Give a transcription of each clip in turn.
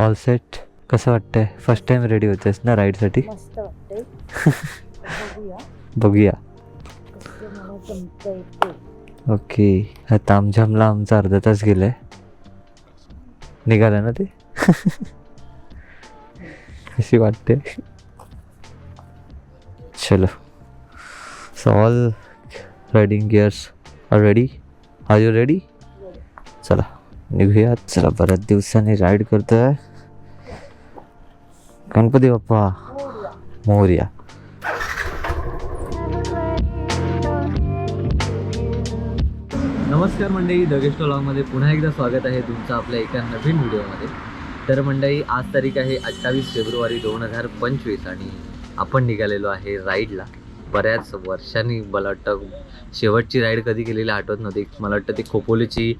All set कसं वाटतंय? First time ready होतेस ना राईडसाठी मस्त वाटतंय. बघूया. बघूया. कसं मला जमतंय ते. ओके. ह्या तामझामला आमचा अर्धा तास गेलाय. निघाला ना ते? कशी वाटते. चलो. So all riding gears are ready are you ready चला. निघूया. चला बऱ्याच दिवसांनी राईड करतोय. गणपती बाप्पा मोर्या नमस्कार मंडळी दगेशमध्ये पुन्हा एकदा स्वागत आहे तुमचं आपल्या एका नवीन व्हिडिओमध्ये. तर मंडळी आज तारीख आहे अठ्ठावीस फेब्रुवारी दोन हजार पंचवीस आणि आपण निघालेलो आहे राईडला. बऱ्याच वर्षांनी मला वाटतं शेवटची राईड कधी केलेली आठवत नव्हती. मला वाटतं ती खोपोलीची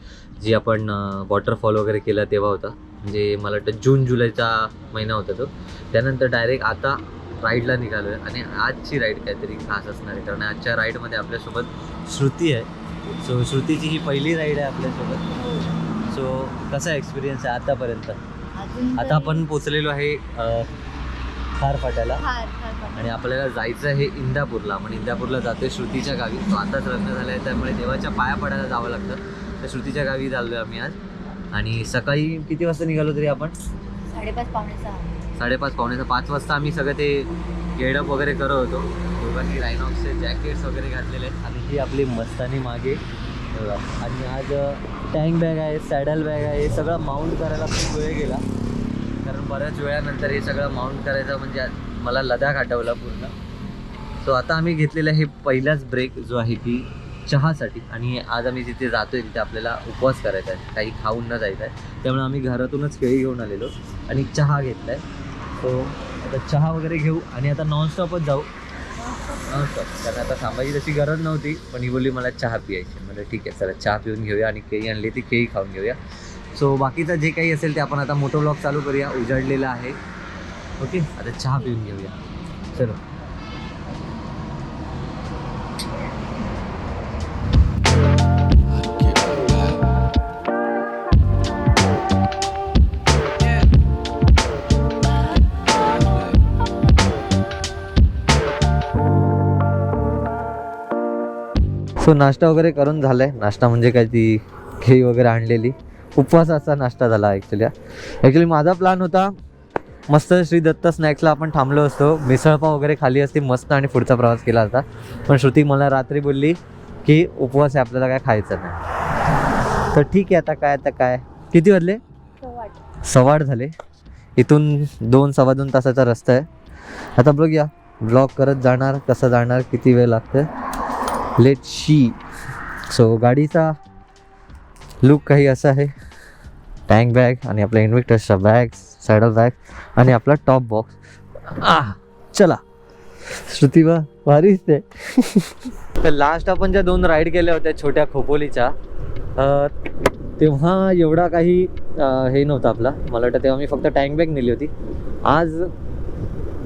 जी आपण वॉटरफॉल वगैरे केला तेव्हा होता. म्हणजे मला वाटतं जून जुलैचा महिना होता तो. त्यानंतर डायरेक्ट आता राईडला निघालो आहे आणि आजची राईड काहीतरी खास असणार आहे. कारण आजच्या राईडमध्ये आपल्यासोबत श्रुती आहे. सो श्रुतीची ही पहिली राईड आहे आपल्यासोबत. सो कसा एक्सपिरियन्स आहे आतापर्यंत? आता आपण पोचलेलो आहे खार फाट्याला. आणि आपल्याला जायचं आहे इंदापूरला. आपण इंदापूरला जातोय श्रुतीच्या गावी. तो आताच लग्न झालं आहे. त्यामुळे देवाच्या पाया पडायला जावं लागतं. तर श्रुतीच्या गावी चाललो आहे आम्ही आज. आणि सकाळी किती वाजता निघालो तरी आपण? साडेपाच पावणे सहा. साडेपाच पावणे पाच वाजता आम्ही सगळं ते गेडअप वगैरे करत होतो. दोघांनी रायनॉक्सचे जॅकेट्स वगैरे घातलेले आहेत. आणि ही आपली मस्तानी मागे. आणि आज टँक बॅग आहे सॅडल बॅग आहे. हे सगळं माउंट करायला खूप वेळ गेला. कारण बऱ्याच वेळानंतर हे सगळं माउंट करायचं म्हणजे आज मला लडाख आठवला पूर्ण. सो आता आम्ही घेतलेला हे पहिलाच ब्रेक जो आहे की चहासाठी. आणि आज आम्ही जिथे जातोय तिथे आपल्याला उपवास करायचा आहे. काही खाऊन न जायचं आहे. त्यामुळे आम्ही घरातूनच केळी घेऊन आलेलो. आणि चहा घेतला आहे सो आता चहा वगैरे घेऊ. आणि आता नॉनस्टॉपच जाऊ. नॉनस्टॉप कारण आता थांबायची तशी गरज नव्हती. पण ही बोलली मला चहा पियायची म्हणजे ठीक आहे चला चहा पिऊन घेऊया आणि केळी आणली ती केळी खाऊन घेऊया. सो बाकीचं जे काही असेल ते आपण आता मोटो ब्लॉग चालू करूया. उजाडलेला आहे. ओके आता चहा पिऊन घेऊया. चलो. सो नाश्ता वगैरे करून झालाय. नाश्ता म्हणजे काय ती खेळी वगैरे आणलेली. उपवासाचा नाश्ता झाला ॲक्च्युली ॲक्च्युली माझा प्लॅन होता मस्त श्री दत्त स्नॅक्सला आपण थांबलो असतो. मिसळपाव वगैरे खाली असती मस्त आणि पुढचा प्रवास केला होता. पण श्रुती मला रात्री बोलली की उपवास आहे आपल्याला काय खायचं नाही. तर ठीक आहे आता काय आता काय. किती वाजले? सवाड झाले. इथून दोन सव्वा दोन तासाचा रस्ता आहे. आता बघूया ब्लॉग करत जाणार कसं जाणार किती वेळ लागतं लेट शी सो गाडीचा लुक काही असा आहे. टँक बॅग आणि आपल्या इन्व्हिक्टर्सचा बॅग सॅडल बॅग आणि आपला टॉप बॉक्स आ चला. श्रुती बा भारीच ते तर लास्ट आपण ज्या दोन राईड केल्या होत्या छोट्या खोपोलीच्या तेव्हा एवढा काही हे नव्हता आपला. मला वाटतं तेव्हा मी फक्त टँक बॅग नेली होती. आज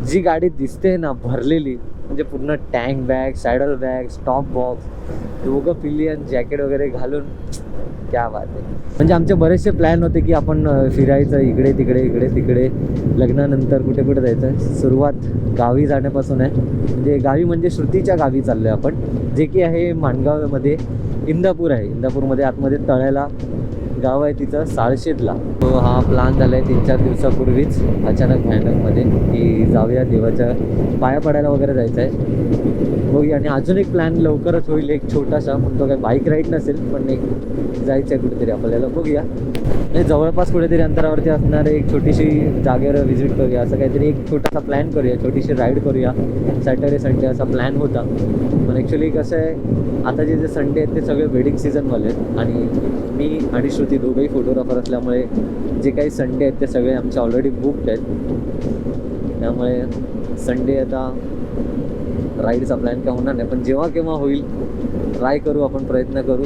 जी गाडी दिसते ना भरलेली म्हणजे पूर्ण tank bag saddle bag stop box दोघं पिलियन जॅकेट वगैरे घालून क्या बात आहे म्हणजे आमचे बरेचसे प्लॅन होते की आपण फिरायचं इकडे तिकडे इकडे तिकडे लग्नानंतर कुठे कुठे जायचं. सुरुवात गावी जाण्यापासून आहे. म्हणजे गावी म्हणजे श्रुतीच्या गावी चाललो आहे आपण. जे की आहे माणगावमध्ये इंदापूर आहे. इंदापूरमध्ये आतमध्ये तळ्याला गाव आहे तिथं साळशेतला. तो हा प्लान झाला आहे तीन चार दिवसापूर्वीच अचानक भयानकमध्ये की जाऊया देवाच्या पाया पडायला वगैरे जायचं आहे बघूया. आणि अजून एक प्लॅन लवकरच होईल एक छोटासा पण तो काय बाईक राईड नसेल पण एक जायचं आहे कुठेतरी आपल्याला. बघूया. जवळपास कुठेतरी अंतरावरती असणारे एक छोटीशी जागेवर व्हिजिट करूया. असं काहीतरी एक छोटासा प्लॅन करूया छोटीशी राईड करूया. सॅटर्डे संडे असा प्लॅन होता. पण ॲक्च्युली कसं आहे आता जे जे संडे आहेत ते सगळे वेडिंग सीझनवाले आहेत. आणि मी आणि श्रुती दोघेही फोटोग्राफर असल्यामुळे जे काही संडे आहेत ते सगळे आमचे ऑलरेडी बुकड आहेत. त्यामुळे संडे आता राईडचा प्लॅन काय होणार नाही पण जेव्हा केव्हा होईल ट्राय करू आपण प्रयत्न करू.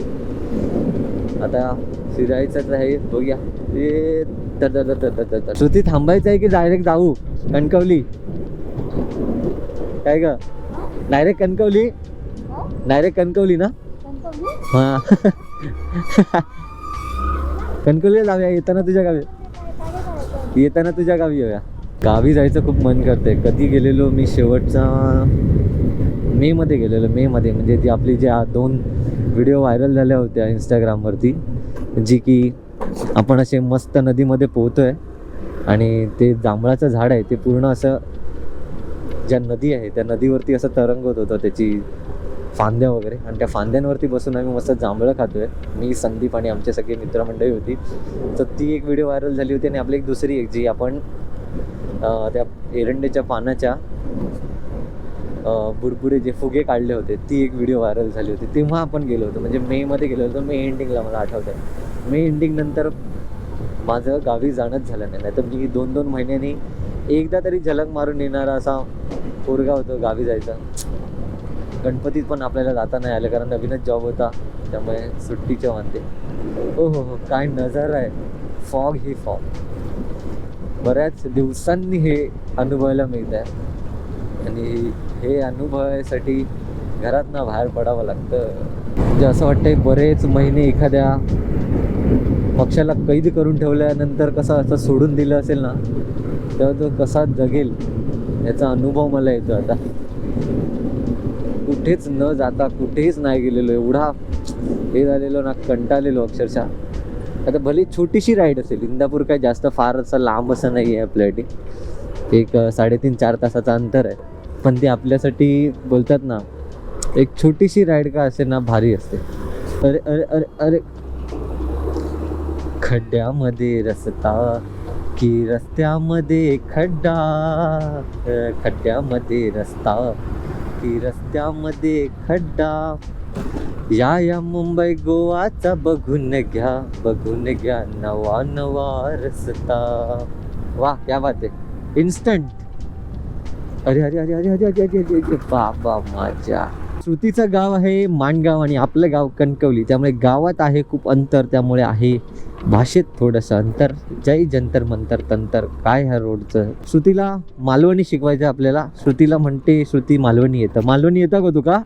आता फिरायचं आहे बघूया. ते तर श्रुती थांबायचं आहे की डायरेक्ट जाऊ? कणकवली. काय ग? डायरेक्ट कणकवली? डायरेक्ट कणकवली ना? हा. कणकवलीला जाऊया येताना तुझ्या गावी. येताना तुझ्या गावी येऊया. गावी जायचं खूप मन करते कधी गेलेलो मी शेवटचा? मे मध्ये गेलेलो मे मध्ये. म्हणजे ती आपली ज्या दोन व्हिडिओ व्हायरल झाल्या होत्या इंस्टाग्रामवरती जी की आपण असे मस्त नदीमध्ये पोहतोय आणि ते जांभळाचं झाड आहे ते पूर्ण असं ज्या नदी आहे त्या नदीवरती असं तरंगत होतं त्याची फांद्या वगैरे. आणि त्या फांद्यांवरती बसून आम्ही मस्त जांभळं खातोय. मी संदीप आणि आमचे सगळे मित्रमंडळी होती. तर ती एक व्हिडिओ व्हायरल झाली होती आणि आपली एक दुसरी एक जी आपण त्या एरंडेच्या पानाच्या बुडबुडे जे फुगे काढले होते ती एक व्हिडिओ व्हायरल झाली होती. तेव्हा आपण गेलो होतो. म्हणजे मेमध्ये गेलो होतो. मे एंडिंगला मला आठवतं आहे मे एंडिंग नंतर माझं गावी जाणंच झालं नाही. नाहीतर मी दोन दोन महिन्यांनी एकदा तरी झलक मारून येणारा असा पोरगा होतो गावी जायचा. गणपतीत पण आपल्याला जाता नाही आलं कारण नवीनच जॉब होता त्यामुळे सुट्टीच्या म्हणते हो हो हो काय नजारा आहे. फॉग ही फॉग बऱ्याच दिवसांनी हे अनुभवायला मिळत आहे. आणि हे अनुभवासाठी घरातनं बाहेर पडावं लागतं. म्हणजे असं वाटतंय बरेच महिने एखाद्या पक्षाला कैद करून ठेवल्यानंतर कसं असं सोडून दिलं असेल ना तेव्हा तो कसा जगेल याचा अनुभव मला येतो आता. कुठेच न जाता कुठेच नाही गेलेलो एवढा हे झालेलो ना कंटाळलेलो अक्षरशः. आता भले छोटीशी राईड असेल इंदापूर काय जास्त फार असं लांब असं नाही आहे आपल्यासाठी. एक साडेतीन चार तासाचं अंतर आहे. पण ते आपल्यासाठी बोलतात ना एक छोटीशी राईड का असेल ना भारी असते. अरे अरे अरे अरे. खड्ड्यामध्ये रस्ता की रस्त्यामध्ये खड्डा खड्ड्यामध्ये रस्ता. की रस्त्यामध्ये खड्डा. या या मुंबई गोवाचा बघून घ्या बघून घ्या नवा नवा रस्ता. वा क्या बात आहे. इन्स्टंट अरे अरे अरे अरे अरे अरे अरे अरे अरे बाबा माझ्या. श्रुतीचं गाव आहे माणगाव आणि आपलं गाव कणकवली. त्यामुळे गावात आहे खूप अंतर त्यामुळे आहे भाषेत थोडंसं अंतर जय जंतर मंतर तंतर काय ह्या रोडचं श्रुतीला मालवणी शिकवायचं आपल्याला. श्रुतीला म्हणते श्रुती मालवणी येतं. मालवणी येतं का तुका?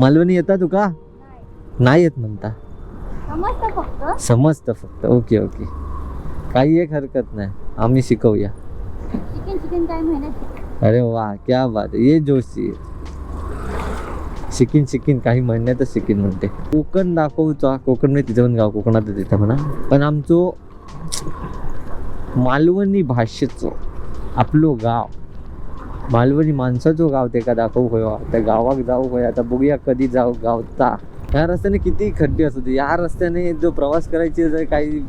मालवणी येतं तुका? नाही. नाही येत म्हणता. समजतं फक्त. Okay okay. काही एक हरकत नाही. आम्ही शिकवूया. अरे वा क्या बात. ये जोशी. शिकीन शिकीन काही म्हणण्यातच शिकीन म्हणते. कोकण दाखवचा कोकण नाही तिथं पण गाव कोकणात तिथं म्हणा. पण आमचो मालवणी भाषेचो आपलो गाव मालवणी माणसाचो गाव ते का दाखवू होय त्या गावाक जाऊ होय आता बघूया कधी जाऊ गावता. ह्या रस्त्याने किती खड्डे असू दे या रस्त्याने जो प्रवास करायची जर काही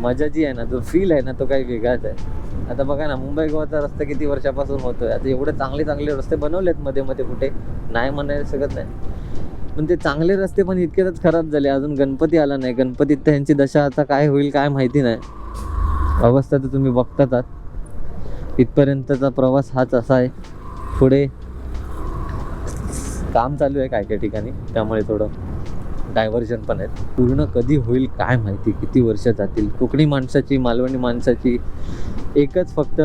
मजा जी आहे ना जो फील आहे ना तो काही वेगळाच आहे. आता बघा ना मुंबई गोवाचा रस्ता किती वर्षापासून होतोय. आता एवढे चांगले चांगले रस्ते बनवलेत मध्ये मध्ये कुठे? नाही म्हणायला शकत नाही. पण ते चांगले रस्ते पण इतकेच खराब झाले. अजून गणपती आला नाही. गणपतीत तर ह्यांची दशा आता काय होईल काय माहिती नाही. अवस्था तर तुम्ही बघतात इथपर्यंतचा प्रवास हाच असा आहे. पुढे काम चालू आहे काय काय ठिकाणी. त्यामुळे थोडं डायव्हर्जन पण आहेत. पूर्ण कधी होईल काय माहिती? किती वर्ष जातील? कोकणी माणसाची मालवणी माणसाची एकच फक्त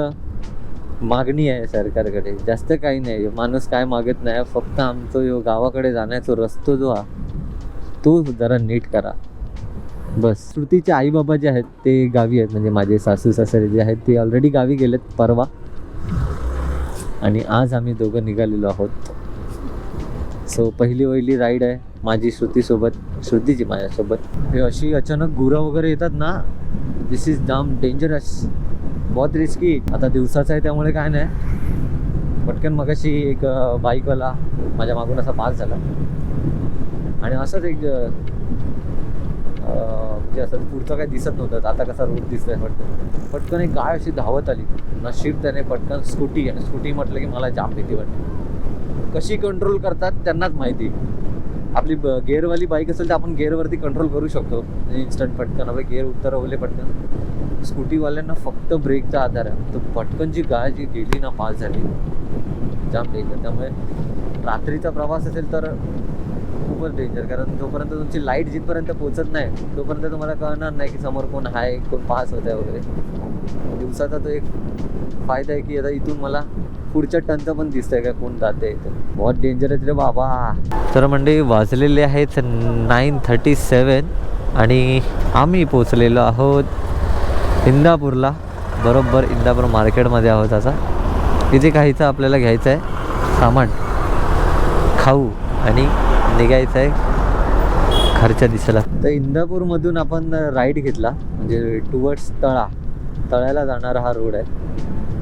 मागणी आहे सरकारकडे. जास्त काही नाही. माणूस काय मागत नाही. फक्त आमचं यो गावाकडे जाण्याचा रस्तो जो हा तो जरा नीट करा. बस. श्रुतीचे आई बाबा जे आहेत ते गावी आहेत. म्हणजे माझे सासू सासरे जे आहेत ते ऑलरेडी गावी गेलेत परवा. आणि आज आम्ही दोघं निघालेलो आहोत. सो पहिली वहिली राईड आहे माझी श्रुतीसोबत श्रुतीची माझ्यासोबत. हे अशी अचानक गुरं वगैरे येतात ना. दिस इज जाम डेंजरस बहुत रिस्की आता दिवसाचं आहे त्यामुळे काय नाही. पटकन मगाशी एक बाईकवाला माझ्या मागून असा पास झाला. आणि असंच एक म्हणजे असं पुढचं काही दिसत नव्हतं. आता कसा रोड दिसतोय वाटतं. पटकन एक गाय अशी धावत आली. नशीब त्याने पटकन स्कूटी आणि स्कूटी म्हटलं की मला जाम भीती वाटते. कशी कंट्रोल करतात त्यांनाच माहिती. आपली ब- गेअरवाली बाईक असेल तर आपण गेअरवरती कंट्रोल करू शकतो. म्हणजे इन्स्टंट पटकन. आपले गेअर उतरवले पटकन. स्कूटीवाल्यांना फक्त ब्रेकचा आधार आहे. तो पटकन जी गाय जी गेली ना पास झाली जाम डेंजर त्यामुळे रात्रीचा प्रवास असेल तर खूपच डेंजर कारण जोपर्यंत तुमची लाइट जिथपर्यंत पोहोचत नाही तोपर्यंत तुम्हाला कळणार नाही की समोर कोण आहे कोण पास होत आहे वगैरे. दिवसाचा तो एक फायदा आहे की आता इथून मला पुढच्या टनचं पण दिसतंय का कोण जाते बहुत डेंजरस रे बाबा. तर म्हणजे वाजलेले आहेत नाईन थर्टी सेवन आणि आम्ही पोचलेलो आहोत इंदापूरला बरोबर इंदापूर मार्केटमध्ये आहोत आता. इथे काहीचं आपल्याला घ्यायचं आहे सामान. खाऊ आणि निघायचं आहे. घरच्या दिशेला तर इंदापूरमधून आपण राईड घेतला. म्हणजे टुवर्ड्स तळा. तळ्याला जाणारा हा रोड आहे.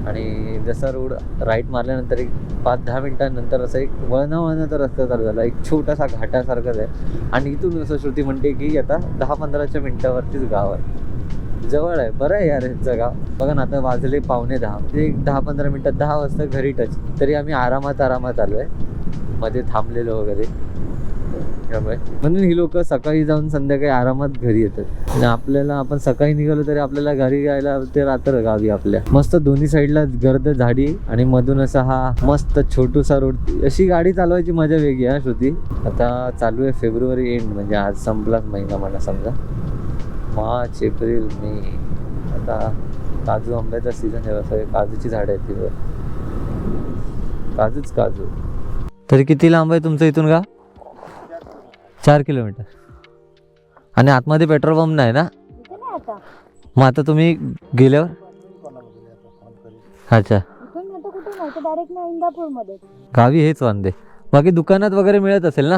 आणि जसा रोड राईट मारल्यानंतर एक पाच दहा मिनटांनंतर असं एक वळणा वळणाचा रस्ता चालू झाला. एक छोटासा घाटासारखाच आहे. आणि इथून असं श्रुती म्हणते की आता दहा पंधराच्या मिनटावरतीच गाव आहे. जवळ आहे. बरं आहे यार जगा बघा ना आता वाजले पावणे दहा. एक दहा पंधरा मिनटात दहा वाजता घरी टच तरी आम्ही आरामात आरामात आलो आहे मध्ये थांबलेलो वगैरे. त्यामुळे. म्हणून ही लोक सकाळी जाऊन संध्याकाळी आरामात घरी येतात. आणि आपल्याला आपण सकाळी निघालो तरी आपल्याला घरी यायला ते रात्र गावी आपल्या. मस्त दोन्ही साईडला गर्द झाडी आणि मधून असा हा मस्त छोटूसा रोड. अशी गाडी चालवायची मजा वेगळी हा श्रुती. आता चालू आहे फेब्रुवारी एंड म्हणजे आज संपलाच महिना मला समजा. March April May. आता काजू आंब्याचा सीझन आहे सगळे काजूची झाडं आहेत तिथं. काजूच काजू. तरी किती लांब आहे तुमचं इथून का चार किलोमीटर. आणि आतमध्ये पेट्रोल पंप नाही ना? इथे नाही आता मग आता तुम्ही गेल्यावर? अच्छा. गावी हेच वांदे. बाकी दुकानात वगैरे मिळत असेल ना?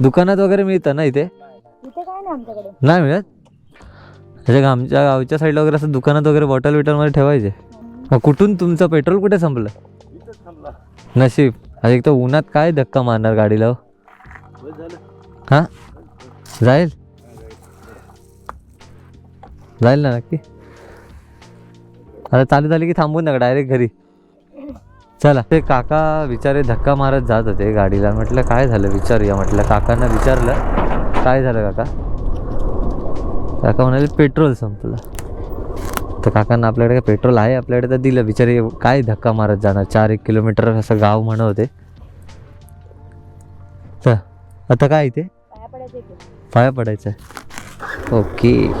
दुकानात वगैरे मिळतं ना इथे? इथे काय नाही आमच्याकडे. नाही मिळत? त्याच्या आमच्या गावच्या साईडला वगैरे असं दुकानात वगैरे बॉटल बिटलमध्ये ठेवायचे. मग कुठून तुमचं पेट्रोल कुठे संपलं? नशीब. आणि एक तर उन्हात काय धक्का मारणार गाडीला हो? जाईल? जाईल ना नक्की. आता चालू झाली की थांबून नका डायरेक्ट घरी. चला. ते काका विचारे धक्का मारत जात होते गाडीला. म्हटलं काय झालं? विचारूया. म्हटलं काकांना विचारलं. काय झालं काका? काका म्हणाले पेट्रोल संपलं. तर काकांना आपल्याकडे काय पेट्रोल आहे? आपल्याकडे तर दिलं. बिचारे काय धक्का मारत जाणार? चार एक किलोमीटर असं गाव म्हणत होते. तर आता काय इथे? पाया पडायचं आहे. ओके.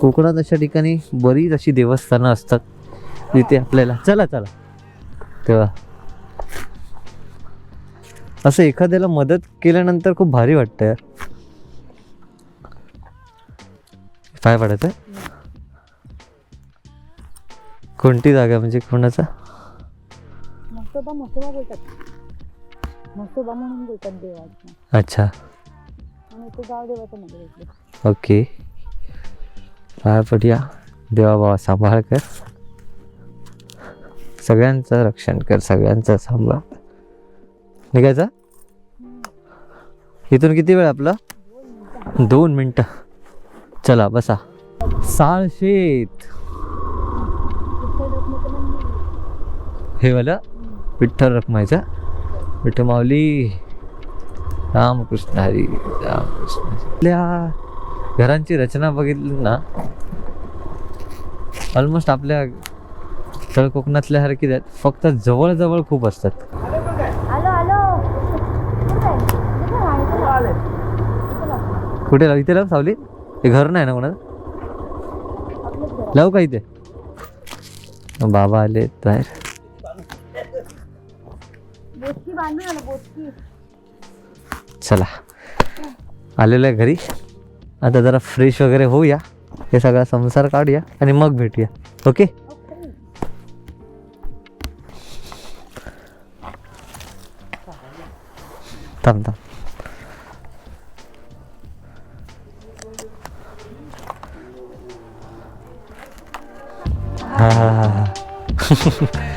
कोकणात अशा ठिकाणी बरीच अशी देवस्थानं असतात जिथे आपल्याला चला चला. तेव्हा असं एखाद्याला मदत केल्यानंतर खूप भारी वाटतं यार. पाय पडायचं कोणती जागा म्हणजे कोणाचा? मस्तोबा मस्तोबा बोलतात. मस्तोबा म्हणून बोलतात देवाचं. अच्छा. आणि ते गाव देवाचं मंदिर आहे इकडे. ओके. पाया पडूया. देवा बाबा सांभाळ कर. सगळ्यांचं रक्षण कर सगळ्यांचं सांभाळ. निघायचा? इथून किती वेळ आपला? दोन मिनटं. चला बसा. साळशेत. हे वाला विठ्ठल रखमायचा विठ्ठ माऊली. रामकृष्ण हरी रामकृष्ण आपल्या घरांची रचना बघितली ना ऑलमोस्ट आपल्या तळ कोकणातल्या आहेत फक्त जवळजवळ खूप असतात आलो आलो कुठे आहे? इथे आहे, इथे लाव. इथे लाव. कुठे लाव? इथे लाव सावली. हे घर नाही ना कोणाचं. लावू का इथे? बाबा आले बाहेर. चला. आलेलो आहे घरी. आता जरा फ्रेश वगैरे होऊया. हे सगळा संसार काढूया आणि मग भेटूया. Okay okay. थांब थांब. हा हा हा हा